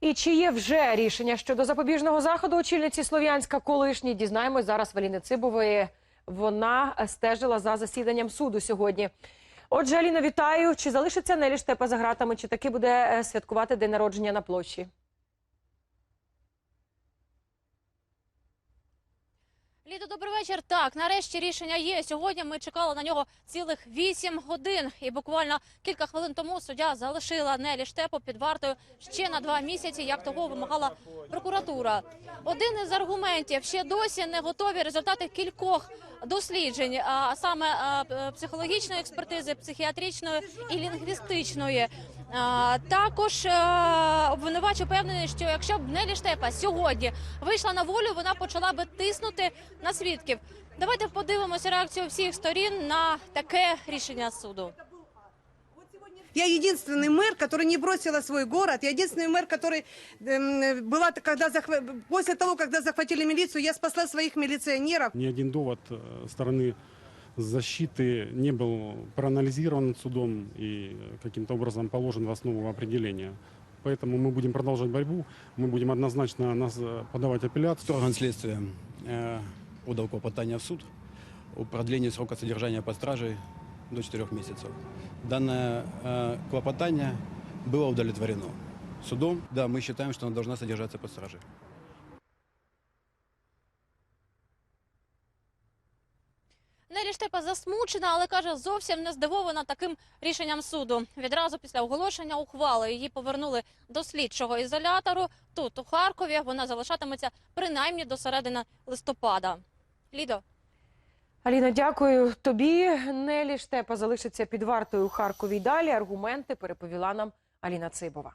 І чи є вже рішення щодо запобіжного заходу очільниці Слов'янська колишній? Дізнаємось зараз Валіни Цибової. Вона стежила за засіданням суду сьогодні. Отже, Аліно, вітаю. Чи залишиться Нелі Штепа за гратами, чи таки буде е, святкувати день народження на площі? Лідо, добрий вечір. Так, нарешті рішення є. Сьогодні ми чекали на нього цілих вісім годин. І буквально кілька хвилин тому суддя залишила Нелі Штепу під вартою ще на два місяці, як того вимагала прокуратура. Один із аргументів ще досі не готові результати кількох досліджень, а саме психологічної експертизи, психіатричної і лінгвістичної. А, Також е, обвинувач упевнений, що якщо б Нелі Штепа сьогодні вийшла на волю, вона почала би тиснути на свідків. Давайте подивимося реакцію всіх сторін на таке рішення суду. Я единственный мэр, который не бросила свой город. Я единственный мэр, который эм, была, когда захва- после того, когда захватили милицию, я спасла своих милиционеров. Ни один довод э, стороны защиты не был проанализирован судом и э, каким-то образом положен в основу определения. Поэтому мы будем продолжать борьбу, мы будем однозначно нас э, подавать апелляцию. Орган следствия э, подал клопотание в суд о продлении срока содержания под стражей до 4 месяцев. Данное э, клопотание было удовлетворено судом. Да, мы считаем, что она должна содержаться под стражей. Нелі Штепа засмучена, але каже, зовсім не здивована таким рішенням суду. Відразу після оголошення ухвали її повернули до слідчого ізолятору. Тут у Харкові вона залишатиметься принаймні до середини листопада. Лідо. Аліна, дякую тобі. Нелі Штепа залишиться під вартою у Харкові далі. Аргументи переповіла нам Аліна Цибова.